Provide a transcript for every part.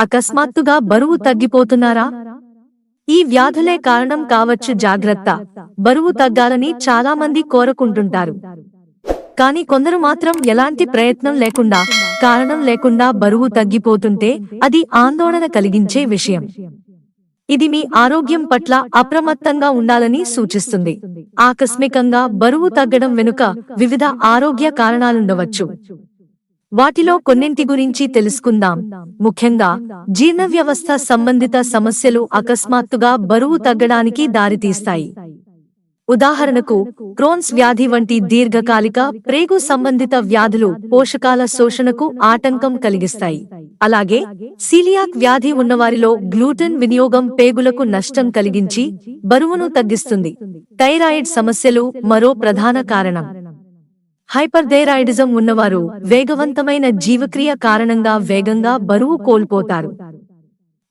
అకస్మాత్తుగా బరువు తగ్గిపోతున్నారా? ఈ వ్యాధులే కారణం కావచ్చు జాగ్రత్త. బరువు తగ్గాలని చాలా మంది కోరుకుంటుంటారు. కానీ కొందరు మాత్రం ఎలాంటి ప్రయత్నం లేకుండా కారణం లేకుండా బరువు తగ్గిపోతుంటే అది ఆందోళన కలిగించే విషయం. ఇది మీ ఆరోగ్యం పట్ల అప్రమత్తంగా ఉండాలని సూచిస్తుంది. ఆకస్మికంగా బరువు తగ్గడం వెనుక వివిధ ఆరోగ్య కారణాలుండవచ్చు. వాటిలో కొన్నింటి గురించి తెలుసుకుందాం. ముఖ్యంగా జీర్ణ వ్యవస్థ సంబంధిత సమస్యలు అకస్మాత్తుగా బరువు తగ్గడానికి దారితీస్తాయి. ఉదాహరణకు క్రోన్స్ వ్యాధి వంటి దీర్ఘకాలిక ప్రేగు సంబంధిత వ్యాధులు పోషకాల శోషణకు ఆటంకం కలిగిస్తాయి. అలాగే సీలియాక్ వ్యాధి ఉన్నవారిలో గ్లూటెన్ వినియోగం పేగులకు నష్టం కలిగించి బరువును తగ్గిస్తుంది. థైరాయిడ్ సమస్యలు మరో ప్రధాన కారణం. హైపర్థైరాయిడిజం ఉన్నవారు వేగవంతమైన జీవక్రియ కారణంగా వేగంగా బరువు కోల్పోతారు.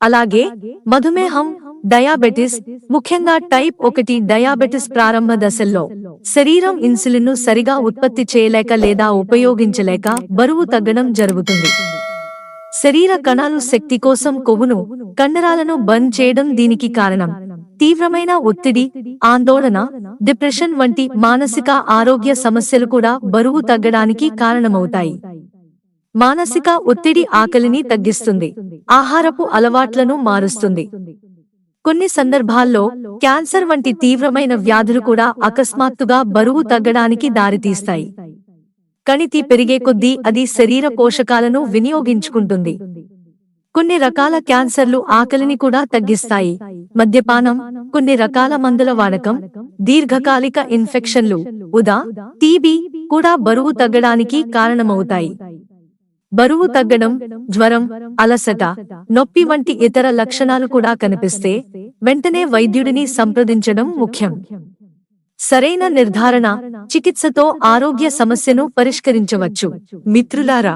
అలాగే మధుమేహం డయాబెటిస్ ముఖ్యంగా టైప్ ఒకటి డయాబెటిస్ ప్రారంభ దశల్లో శరీరం ఇన్సులిన్ను సరిగా ఉత్పత్తి చేయలేక లేదా ఉపయోగించలేక బరువు తగ్గడం జరుగుతుంది. శరీర కణాలు శక్తి కోసం కొవ్వును కండరాలను బంద్ చేయడం దీనికి కారణం. తీవ్రమైన ఒత్తిడి ఆందోళన డిప్రెషన్ వంటి మానసిక ఆరోగ్య సమస్యలు కూడా బరువు తగ్గడానికి కారణమవుతాయి. మానసిక ఒత్తిడి ఆకలిని తగ్గిస్తుంది ఆహారపు అలవాట్లను మారుస్తుంది. కొన్ని సందర్భాల్లో క్యాన్సర్ వంటి తీవ్రమైన వ్యాధులు కూడా అకస్మాత్తుగా బరువు తగ్గడానికి దారితీస్తాయి. కణితి పెరిగే కొద్దీ అది శరీర పోషకాలను వినియోగించుకుంటుంది. కొన్ని రకాల క్యాన్సర్లు ఆకలిని కూడా తగ్గిస్తాయి. మద్యపానం కొన్ని రకాల మందుల వాడకం దీర్ఘకాలిక ఇన్ఫెక్షన్లు ఉదా టీబీ కూడా బరువు తగ్గడానికి కారణమవుతాయి. బరువు తగ్గడం జ్వరం అలసట నొప్పి వంటి ఇతర లక్షణాలు కూడా కనిపిస్తే వెంటనే వైద్యుడిని సంప్రదించడం ముఖ్యం. సరైన నిర్ధారణ చికిత్సతో ఆరోగ్య సమస్యను పరిష్కరించవచ్చు. మిత్రులారా